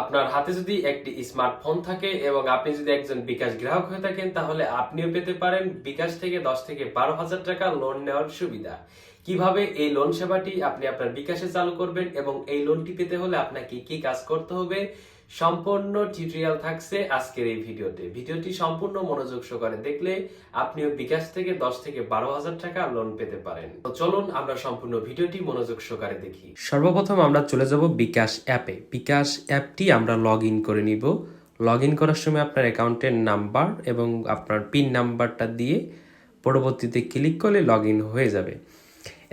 আপনার হাতে যদি একটি স্মার্টফোন থাকে এবং আপনি যদি একজন বিকাশ গ্রাহক হয়ে থাকেন, তাহলে আপনিও পেতে পারেন বিকাশ থেকে দশ থেকে বারো হাজার টাকা লোন নেওয়ার সুবিধা। কীভাবে এই লোন সেবাটি আপনি আপনার বিকাশে চালু করবেন এবং এই লোনটি পেতে হলে আপনাকে কি কাজ করতে হবে? সম্পূর্ণ টিউটোরিয়াল থাকছে আজকের এই ভিডিওতে। ভিডিওটি সম্পূর্ণ মনোযোগ সহকারে দেখলে আপনিও বিকাশ থেকে দশ থেকে বারো হাজার টাকা লোন পেতে পারেন। তো চলুন আমরা সম্পূর্ণ ভিডিওটি মনোযোগ সহকারে দেখি। সর্বপ্রথম আমরা চলে যাব বিকাশ অ্যাপে। বিকাশ অ্যাপটি আমরা লগ ইন করে নিব। লগ ইন করার সময় আপনার অ্যাকাউন্টের নাম্বার এবং আপনার পিন নাম্বারটা দিয়ে পরবর্তীতে ক্লিক করলে লগ ইন হয়ে যাবে।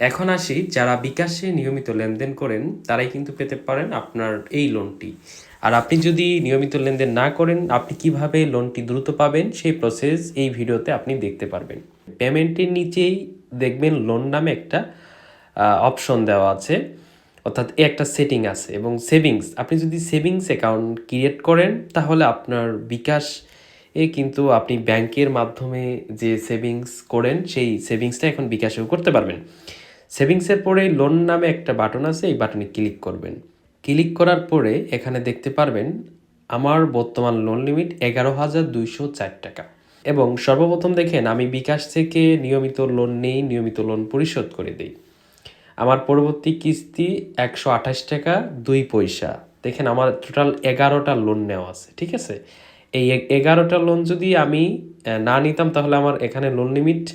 এখন আসি, যারা বিকাশে নিয়মিত লেনদেন করেন, তারাই কিন্তু পেতে পারেন আপনার এই লোনটি আর আপনি যদি নিয়মিত লেনদেন না করেন, আপনি কীভাবে লোনটি দ্রুত পাবেন সেই প্রসেস এই ভিডিওতে আপনি দেখতে পারবেন। পেমেন্টের নিচেই দেখবেন লোন নামে একটা অপশন দেওয়া আছে। অর্থাৎ এ একটা সেটিং আছে এবং সেভিংস আপনি যদি সেভিংস অ্যাকাউন্ট ক্রিয়েট করেন, তাহলে আপনার বিকাশ এ কিন্তু আপনি ব্যাংকের মাধ্যমে যে সেভিংস করেন, সেই সেভিংসটা এখন বিকাশেও করতে পারবেন। সেভিংসের পরে লোন নামে একটা বাটন আছে, এই বাটনে ক্লিক করবেন। ক্লিক করার পরে এখানে দেখতে পারবেন আমার বর্তমান লোন লিমিট এগারো হাজার দুইশো চার টাকা। এবং সর্বপ্রথম দেখেন আমি বিকাশ থেকে নিয়মিত লোন নেই, নিয়মিত লোন পরিশোধ করে দিই। আমার পরবর্তী কিস্তি একশো আঠাশ টাকা, দুই পয়সা। দেখেন আমার টোটাল এগারোটা লোন নেওয়া আছে, ঠিক আছে? এই এগারোটা লোন যদি আমি না নিতাম তাহলে আমার এখানে লোন লিমিট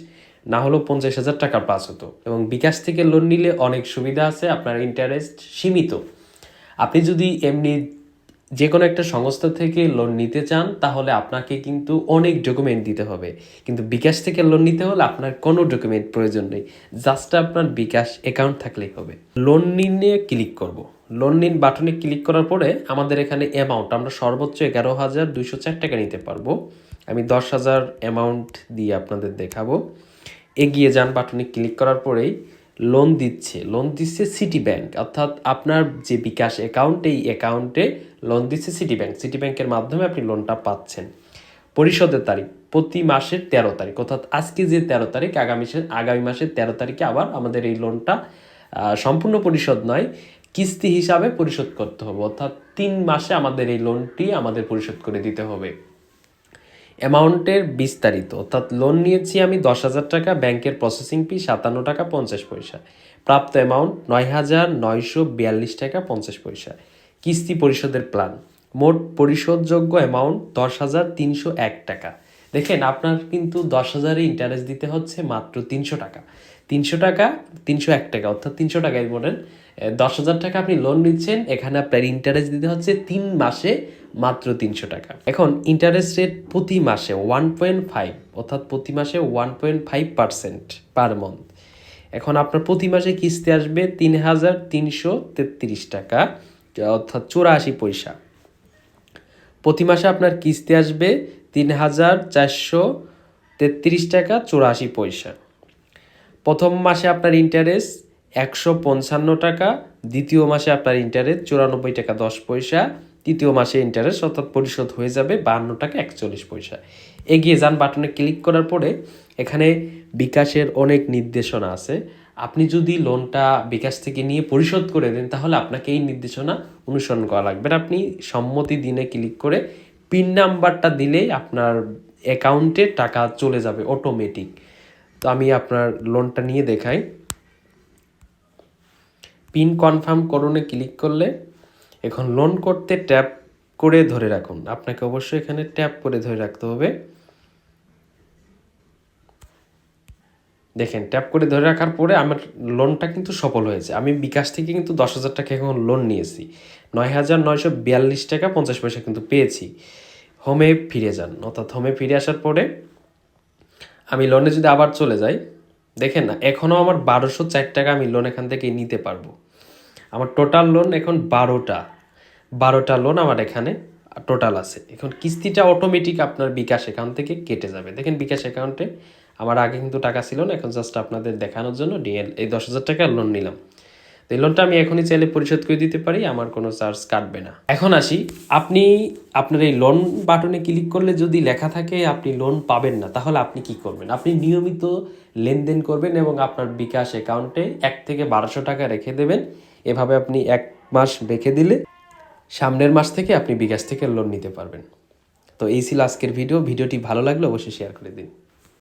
না হলেও পঞ্চাশ হাজার টাকা পাস হতো। এবং বিকাশ থেকে লোন নিলে অনেক সুবিধা আছে, আপনার ইন্টারেস্ট সীমিত। আপনি যদি এমনি যে কোনো একটা সংস্থা থেকে লোন নিতে চান, তাহলে আপনাকে কিন্তু অনেক ডকুমেন্ট দিতে হবে। কিন্তু বিকাশ থেকে লোন নিতে হলে আপনার কোনো ডকুমেন্ট প্রয়োজন নেই। জাস্ট আপনার বিকাশ অ্যাকাউন্ট থাকলেই হবে। লোন নিয়ে ক্লিক করব। লোন নিন বাটনে ক্লিক করার পরে আমাদের এখানে অ্যামাউন্ট আমরা সর্বোচ্চ এগারো হাজার দুইশো চার টাকা নিতে পারব। আমি দশ হাজার অ্যামাউন্ট দিয়ে আপনাদের দেখাবো। এগিয়ে যান বাটনে ক্লিক করার পরেই। লোন দিচ্ছে লোন দিচ্ছে সিটি ব্যাংক অর্থাৎ আপনার যে বিকাশ অ্যাকাউন্ট এই অ্যাকাউন্টে লোন দিচ্ছে সিটি ব্যাংক সিটি ব্যাংকের মাধ্যমে আপনি লোনটা পাচ্ছেন। পরিশোধের তারিখ, প্রতি মাসের তেরো তারিখ। অর্থাৎ আজকে যে তেরো তারিখ, আগামী আগামী মাসের তেরো তারিখে আবার আমাদের এই লোনটা সম্পূর্ণ পরিশোধ নয়, কিস্তি হিসাবে পরিশোধ করতে হবে। অর্থাৎ তিন মাসে আমাদের এই লোনটি আমাদের পরিশোধ করে দিতে হবে। অ্যামাউন্টের বিস্তারিত। অর্থাৎ লোন নিয়েছি আমি দশ হাজার টাকা, ব্যাংকের প্রসেসিং ফি সাতান্ন টাকা, পঞ্চাশ পয়সা। প্রাপ্ত অ্যামাউন্ট নয় হাজার নয়শো বিয়াল্লিশ টাকা, পঞ্চাশ পয়সা। কিস্তি পরিশোধের প্ল্যান মোট পরিশোধযোগ্য অ্যামাউন্ট দশ হাজার তিনশো এক টাকা। দেখেন, আপনার কিন্তু দশ হাজারে ইন্টারেস্ট দিতে হচ্ছে মাত্র তিনশো টাকা। তিনশো টাকা, তিনশো এক টাকা, অর্থাৎ তিনশো টাকায় বলেন দশ হাজার টাকা আপনি লোন নিচ্ছেন, এখানে আপনার ইন্টারেস্ট দিতে হচ্ছে তিন মাসে মাত্র তিনশো টাকা। এখন ইন্টারেস্ট রেট প্রতি মাসে ওয়ান পয়েন্ট ফাইভ অর্থাৎ প্রতি মাসে one point five percent per month এখন আপনার প্রতি মাসে কিস্তি আসবে তিন হাজার তিনশো তেত্রিশ টাকা, অর্থাৎ চুরাশি পয়সা। প্রতি মাসে আপনার কিস্তি আসবে তিন হাজার চারশো তেত্রিশ টাকা চুরাশি পয়সা। প্রথম মাসে আপনার ইন্টারেস্ট একশো পঞ্চান্ন টাকা, দ্বিতীয় মাসে আপনার ইন্টারেস্ট চুরানব্বই টাকা দশ পয়সা, তৃতীয় মাসে ইন্টারেস্ট অর্থাৎ পরিশোধ হয়ে যাবে বাহান্ন টাকা একচল্লিশ পয়সা। এগিয়ে যান বাটনে ক্লিক করার পরে এখানে বিকাশের অনেক নির্দেশনা আছে। আপনি যদি লোনটা বিকাশ থেকে নিয়ে পরিশোধ করে দেন, তাহলে আপনাকে এই নির্দেশনা অনুসরণ করা লাগবে। আপনি সম্মতি দিনে ক্লিক করে পিন নাম্বারটা দিলেই আপনার অ্যাকাউন্টে টাকা চলে যাবে অটোমেটিক তো আমি আপনার লোনটা নিয়ে দেখাই। পিন কনফার্ম করণে ক্লিক করলে এখন লোন করতে ট্যাপ করে ধরে রাখুন। আপনাকে অবশ্যই এখানে ট্যাপ করে ধরে রাখতে হবে। দেখেন ট্যাপ করে ধরে রাখার পরে আমার লোনটা কিন্তু সফল হয়েছে। আমি বিকাশ থেকে কিন্তু দশ হাজার টাকা এখন লোন নিয়েছি। নয় হাজার নয়শো বিয়াল্লিশ টাকা পঞ্চাশ পয়সা কিন্তু পেয়েছি। হোমে ফিরে যান। অর্থাৎ হোমে ফিরে আসার পরে আমি লোনে যদি আবার চলে যাই, দেখেন না এখনও আমার বারোশো চার টাকা আমি লোন এখান থেকে নিতে পারব। আমার টোটাল লোন এখন বারোটা। বারোটা লোন আমার এখানে টোটাল আছে। এখন কিস্তিটা অটোমেটিক আপনার বিকাশ অ্যাকাউন্ট থেকে কেটে যাবে। দেখেন বিকাশ অ্যাকাউন্টে আমার আগে কিন্তু টাকা ছিল না, এখন জাস্ট আপনাদের দেখানোর জন্য ডিএল এই দশ হাজার টাকা লোন নিলাম। তো এই লোনটা আমি এখনই চাইলে পরিশোধ করে দিতে পারি, আমার কোনো চার্জ কাটবে না। এখন আসি, আপনি, আপনার এই লোন বাটনে ক্লিক করলে যদি লেখা থাকে আপনি লোন পাবেন না, তাহলে আপনি কি করবেন? আপনি নিয়মিত লেনদেন করবেন এবং আপনার বিকাশ অ্যাকাউন্টে এক থেকে বারোশো টাকা রেখে দেবেন। এভাবে আপনি এক মাস রেখে দিলে সামনের মাস থেকে আপনি বিকাশ থেকে লোন নিতে পারবেন। তো এই ছিল আজকের ভিডিও ভিডিওটি ভালো লাগলে অবশ্যই শেয়ার করে দিন।